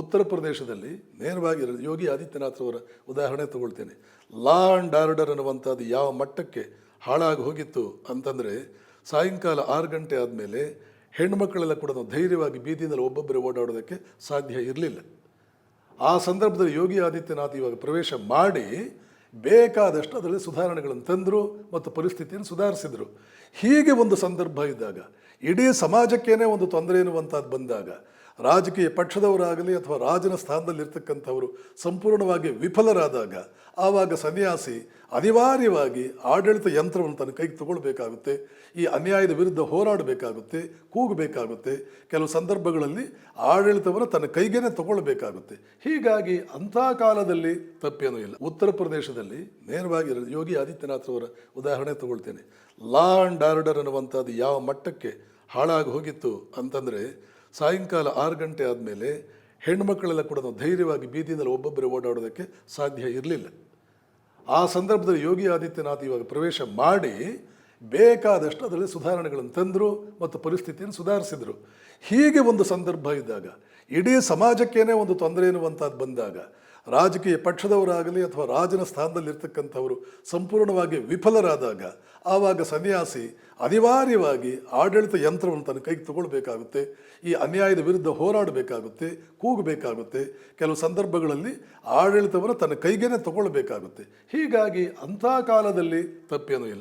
ಉತ್ತರ ಪ್ರದೇಶದಲ್ಲಿ ನೇರವಾಗಿ ಯೋಗಿ ಆದಿತ್ಯನಾಥ್ ಅವರ ಉದಾಹರಣೆ ತಗೊಳ್ತೇನೆ. ಲಾ ಆ್ಯಂಡ್ ಆರ್ಡರ್ ಅನ್ನುವಂಥದ್ದು ಯಾವ ಮಟ್ಟಕ್ಕೆ ಹಾಳಾಗಿ ಹೋಗಿತ್ತು ಅಂತಂದರೆ, ಸಾಯಂಕಾಲ ಆರು ಗಂಟೆ ಆದಮೇಲೆ ಹೆಣ್ಮಕ್ಕಳೆಲ್ಲ ಕೂಡ ಧೈರ್ಯವಾಗಿ ಬೀದಿನಲ್ಲಿ ಒಬ್ಬೊಬ್ಬರೇ ಓಡಾಡೋದಕ್ಕೆ ಸಾಧ್ಯ ಇರಲಿಲ್ಲ. ಆ ಸಂದರ್ಭದಲ್ಲಿ ಯೋಗಿ ಆದಿತ್ಯನಾಥ್ ಇವಾಗ ಪ್ರವೇಶ ಮಾಡಿ ಬೇಕಾದಷ್ಟು ಅದರಲ್ಲಿ ಸುಧಾರಣೆಗಳನ್ನು ತಂದರು ಮತ್ತು ಪರಿಸ್ಥಿತಿಯನ್ನು ಸುಧಾರಿಸಿದರು. ಹೀಗೆ ಒಂದು ಸಂದರ್ಭ ಇದ್ದಾಗ, ಇಡೀ ಸಮಾಜಕ್ಕೇನೆ ಒಂದು ತೊಂದರೆ ಎನ್ನುವಂಥದ್ದು ಬಂದಾಗ ರಾಜಕೀಯ ಪಕ್ಷದವರಾಗಲಿ ಅಥವಾ ರಾಜನ ಸ್ಥಾನದಲ್ಲಿರ್ತಕ್ಕಂಥವರು ಸಂಪೂರ್ಣವಾಗಿ ವಿಫಲರಾದಾಗ, ಆವಾಗ ಸನ್ಯಾಸಿ ಅನಿವಾರ್ಯವಾಗಿ ಆಡಳಿತ ಯಂತ್ರವನ್ನು ತನ್ನ ಕೈಗೆ ತಗೊಳ್ಬೇಕಾಗುತ್ತೆ. ಈ ಅನ್ಯಾಯದ ವಿರುದ್ಧ ಹೋರಾಡಬೇಕಾಗುತ್ತೆ, ಕೂಗಬೇಕಾಗುತ್ತೆ. ಕೆಲವು ಸಂದರ್ಭಗಳಲ್ಲಿ ಆಡಳಿತವನ್ನು ತನ್ನ ಕೈಗೇನೆ ತಗೊಳ್ಬೇಕಾಗುತ್ತೆ. ಹೀಗಾಗಿ ಅಂಥ ಕಾಲದಲ್ಲಿ ತಪ್ಪೇನೂ ಇಲ್ಲ. ಉತ್ತರ ಪ್ರದೇಶದಲ್ಲಿ ನೇರವಾಗಿ ಯೋಗಿ ಆದಿತ್ಯನಾಥ್ ಅವರ ಉದಾಹರಣೆ ತಗೊಳ್ತೇನೆ. ಲಾ ಆ್ಯಂಡ್ ಆರ್ಡರ್ ಅನ್ನುವಂಥದ್ದು ಯಾವ ಮಟ್ಟಕ್ಕೆ ಹಾಳಾಗಿ ಹೋಗಿತ್ತು ಅಂತಂದರೆ ಸಾಯಂಕಾಲ ಆರು ಗಂಟೆ ಆದಮೇಲೆ ಹೆಣ್ಮಕ್ಕಳೆಲ್ಲ ಕೂಡ ಧೈರ್ಯವಾಗಿ ಬೀದಿನಲ್ಲಿ ಒಬ್ಬೊಬ್ಬರೇ ಓಡಾಡೋದಕ್ಕೆ ಸಾಧ್ಯ ಇರಲಿಲ್ಲ. ಆ ಸಂದರ್ಭದಲ್ಲಿ ಯೋಗಿ ಆದಿತ್ಯನಾಥ್ ಇವಾಗ ಪ್ರವೇಶ ಮಾಡಿ ಬೇಕಾದಷ್ಟು ಅದರಲ್ಲಿ ಸುಧಾರಣೆಗಳನ್ನು ತಂದರು ಮತ್ತು ಪರಿಸ್ಥಿತಿಯನ್ನು ಸುಧಾರಿಸಿದರು. ಹೀಗೆ ಒಂದು ಸಂದರ್ಭ ಇದ್ದಾಗ, ಇಡೀ ಸಮಾಜಕ್ಕೇನೆ ಒಂದು ತೊಂದರೆ ಎನ್ನುವಂಥದ್ದು ಬಂದಾಗ, ರಾಜಕೀಯ ಪಕ್ಷದವರಾಗಲಿ ಅಥವಾ ರಾಜನ ಸ್ಥಾನದಲ್ಲಿರ್ತಕ್ಕಂಥವರು ಸಂಪೂರ್ಣವಾಗಿ ವಿಫಲರಾದಾಗ, ಆವಾಗ ಸನ್ಯಾಸಿ ಅನಿವಾರ್ಯವಾಗಿ ಆಡಳಿತ ಯಂತ್ರವನ್ನು ತನ್ನ ಕೈಗೆ ತಗೊಳ್ಬೇಕಾಗುತ್ತೆ, ಈ ಅನ್ಯಾಯದ ವಿರುದ್ಧ ಹೋರಾಡಬೇಕಾಗುತ್ತೆ, ಕೂಗಬೇಕಾಗುತ್ತೆ. ಕೆಲವು ಸಂದರ್ಭಗಳಲ್ಲಿ ಆಡಳಿತವನ್ನು ತನ್ನ ಕೈಗೇನೆ ತಗೊಳ್ಬೇಕಾಗುತ್ತೆ. ಹೀಗಾಗಿ ಅಂಥ ಕಾಲದಲ್ಲಿ ತಪ್ಪೇನೂ ಇಲ್ಲ.